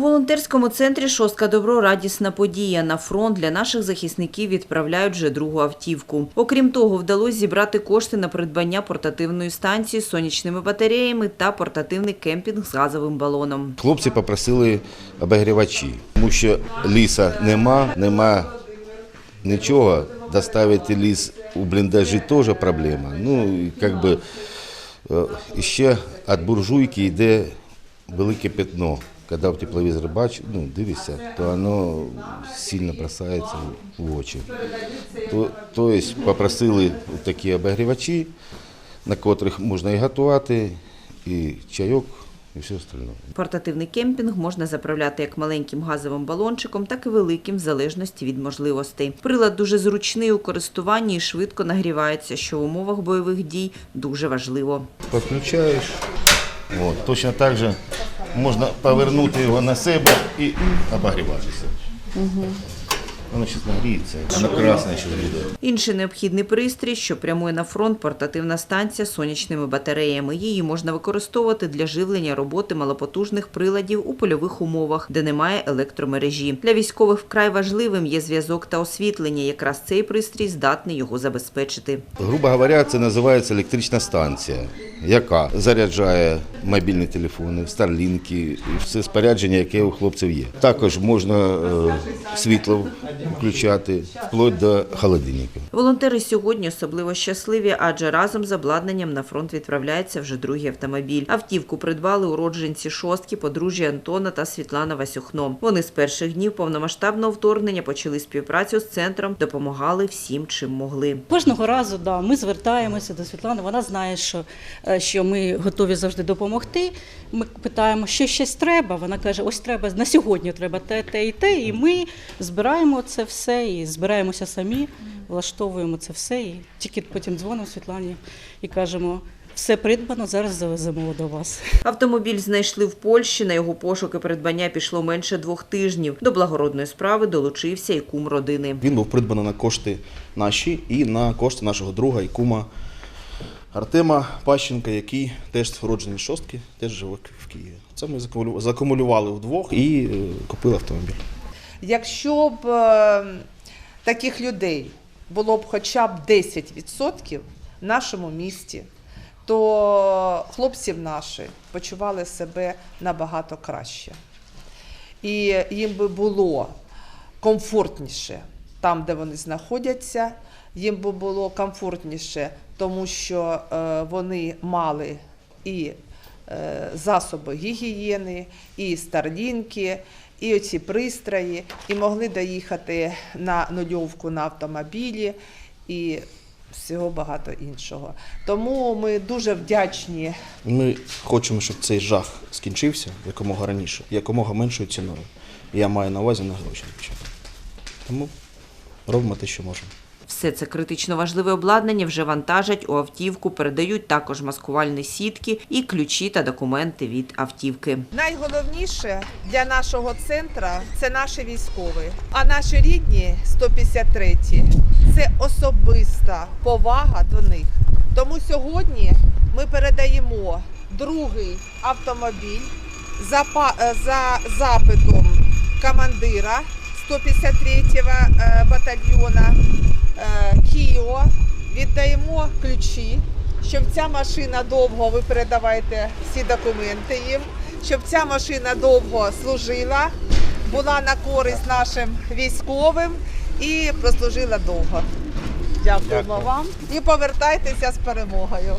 волонтерському центрі Шостка Добро радісна подія. На фронт для наших захисників відправляють вже другу автівку. Окрім того, вдалося зібрати кошти на придбання портативної станції з сонячними батареями та портативний кемпінг з газовим балоном. Хлопці попросили обігрівачі, тому що ліса нема, нема нічого. Доставити ліс у бліндажі теж проблема. Ну, і як би е, ще від буржуйки йде велике пятно. Коли в тепловізор бачиш, ну, дивишся, то воно сильно бросається в очі. То, тобто попросили такі обігрівачі, на котрих можна і готувати, і чайок, і все остальне. Портативний кемпінг можна заправляти як маленьким газовим балончиком, так і великим, в залежності від можливостей. Прилад дуже зручний у користуванні і швидко нагрівається, що в умовах бойових дій дуже важливо. Подключаєш. От, точно так же можна повернути його на себе і обогріватися. Воно зараз нагріється, воно красне ще буде. Інший необхідний пристрій, що прямує на фронт, портативна станція з сонячними батареями. Її можна використовувати для живлення роботи малопотужних приладів у польових умовах, де немає електромережі. Для військових вкрай важливим є зв'язок та освітлення. Якраз цей пристрій здатний його забезпечити. Грубо говоря, це називається електрична станція, яка заряджає мобільні телефони, старлінки і все спорядження, яке у хлопців є. Також можна е, світло включати вплоть до холодильника. Волонтери сьогодні особливо щасливі, адже разом з обладнанням на фронт відправляється вже другий автомобіль. Автівку придбали уродженці шостки, подружжя Антона та Світлана Васюхно. Вони з перших днів повномасштабного вторгнення почали співпрацю з центром, допомагали всім, чим могли. Кожного разу да, ми звертаємося до Світлани. Вона знає, що, е, що ми готові завжди допомогти. Ми питаємо, що щось треба. Вона каже: ось треба на сьогодні треба те, те і те. І ми збираємо це все і збираємося самі, влаштовуємо це все. І тільки потім дзвонимо Світлані і кажемо. Все придбано, зараз завеземо до вас. Автомобіль знайшли в Польщі. На його пошуки придбання пішло менше двох тижнів. До благородної справи долучився і кум родини. Він був придбаний на кошти наші і на кошти нашого друга і кума Артема Пащенка, який теж уроджений з шостки, теж живе в Києві. Це ми закумулю- закумулювали вдвох і е, купили автомобіль. Якщо б е, таких людей було б хоча б 10% в нашому місті, то хлопців наші почували себе набагато краще. І їм би було комфортніше там, де вони знаходяться, їм би було комфортніше, тому що е, вони мали і засоби гігієни, і старлінки, і оці пристрої, і могли доїхати на нульовку на автомобілі і всього багато іншого. Тому ми дуже вдячні Ми хочемо, щоб цей жах скінчився якомога раніше, якомога меншою ціною. Я маю на увазі на гроші. Тому робимо те, що можемо. Все це критично важливе обладнання вже вантажать у автівку, передають також маскувальні сітки і ключі та документи від автівки. Найголовніше для нашого центру це наші військові, а наші рідні 153-ті – це особиста повага до них. Тому сьогодні ми передаємо другий автомобіль за, за запитом командира 153-го е, батальйона Кіо. Віддаємо ключі, щоб ця машина довго, ви передавайте всі документи їм, щоб ця машина довго служила, була на користь нашим військовим і прослужила довго. Дякуємо вам і повертайтеся з перемогою.